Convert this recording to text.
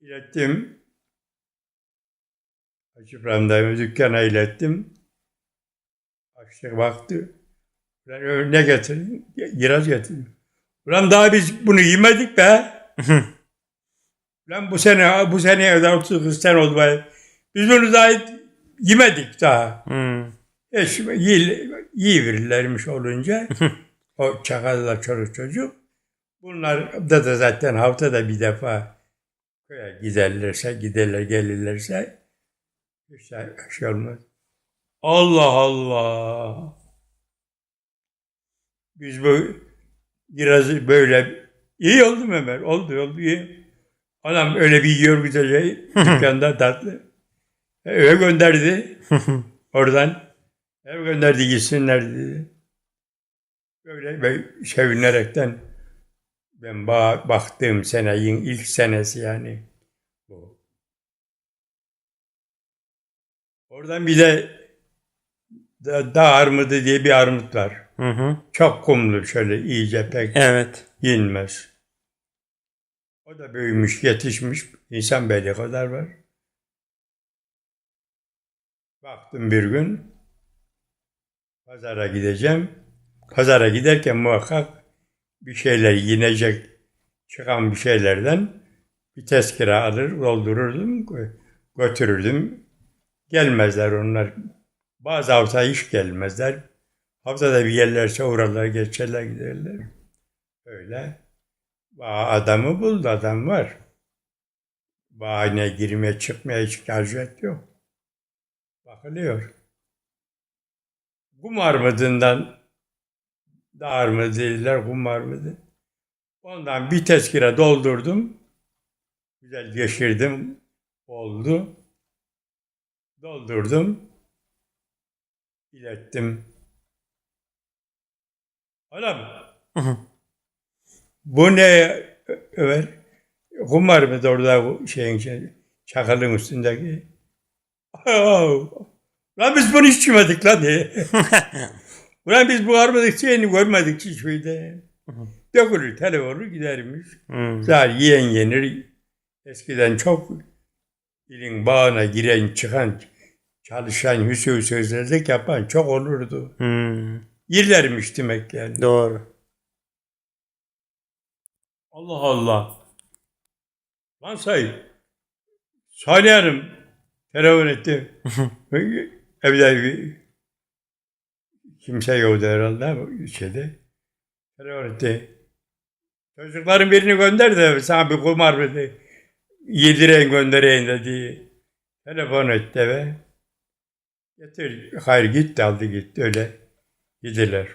ilettim. Hacı İbrahim'de dükkana ilettim. Açtı baktı. Ulan ne getirdin? Kiraz getirdim. Ulan daha biz bunu yemedik be. Lan bu sene bu sene kadar 30 sene oldu be. Biz bunu daha yemedik daha. Hmm. E şimdi iyi, iyi verirlermiş olunca o çakallar çocuk çocuk. Bunlar da, da zaten haftada bir defa köye giderlerse, giderler gelirlerse işte şey olmaz. Allah Allah. Biz bu biraz böyle iyi oldu mu Ömer? Oldu oldu iyi. Adam öyle bir yiyor güzelce dükkanda tatlı. Eve gönderdi. Oradan ev gönderdi gitsinler dedi. Böyle ve sevinerekten ben ba- baktığım seneyin ilk senesi yani bu. Oradan bir de da, dağ armudu diye bir armut var. Hı hı. Çok kumlu şöyle iyice pek Evet. yenmez. O da büyümüş, yetişmiş. İnsan beli kadar var. Baktım bir gün pazara gideceğim. Pazara giderken muhakkak bir şeyler yiyecek çıkan bir şeylerden bir tezkere alır, doldururdum, gö- götürürdüm. Gelmezler onlar. Bazı hafta hiç gelmezler. Haftada bir gelirlerse uğrarlar, geçerler giderler. Öyle. Bağ adamı buldu, adam var. Bağına girmeye çıkmaya hiç harcet yok. Bakılıyor. Kum armudundan da armut dediler, kum armudu. Ondan bir tezkire doldurdum. Güzel geçirdim. Oldu. Doldurdum. ilettim. Hı. bu ne Ömer? Kumar mı da orada şeyin şey, çakalın üstündeki? Lan biz bunu hiç yemedik lan diye. Ulan biz bu armadaki şeyini görmedik hiç şeyde. hı. Dökülür, telefonu gidermiş. Hmm. Zaten yiyen yenir. Eskiden çok ilin bağına giren çıkan çalışan hüsnü sözlerdek yapan çok olurdu. Hmm. Yerlermiş demek yani. Doğru. Allah Allah. Lan say. Salih Hanım telefon etti. Evde kimse yoktu herhalde şeyde. Telefon etti. Çocukların birini gönder de sana bir kumar dedi. Yedireyim göndereyim dedi. Telefon etti eve. Getir. Hayır gitti aldı gitti öyle. Gidiler.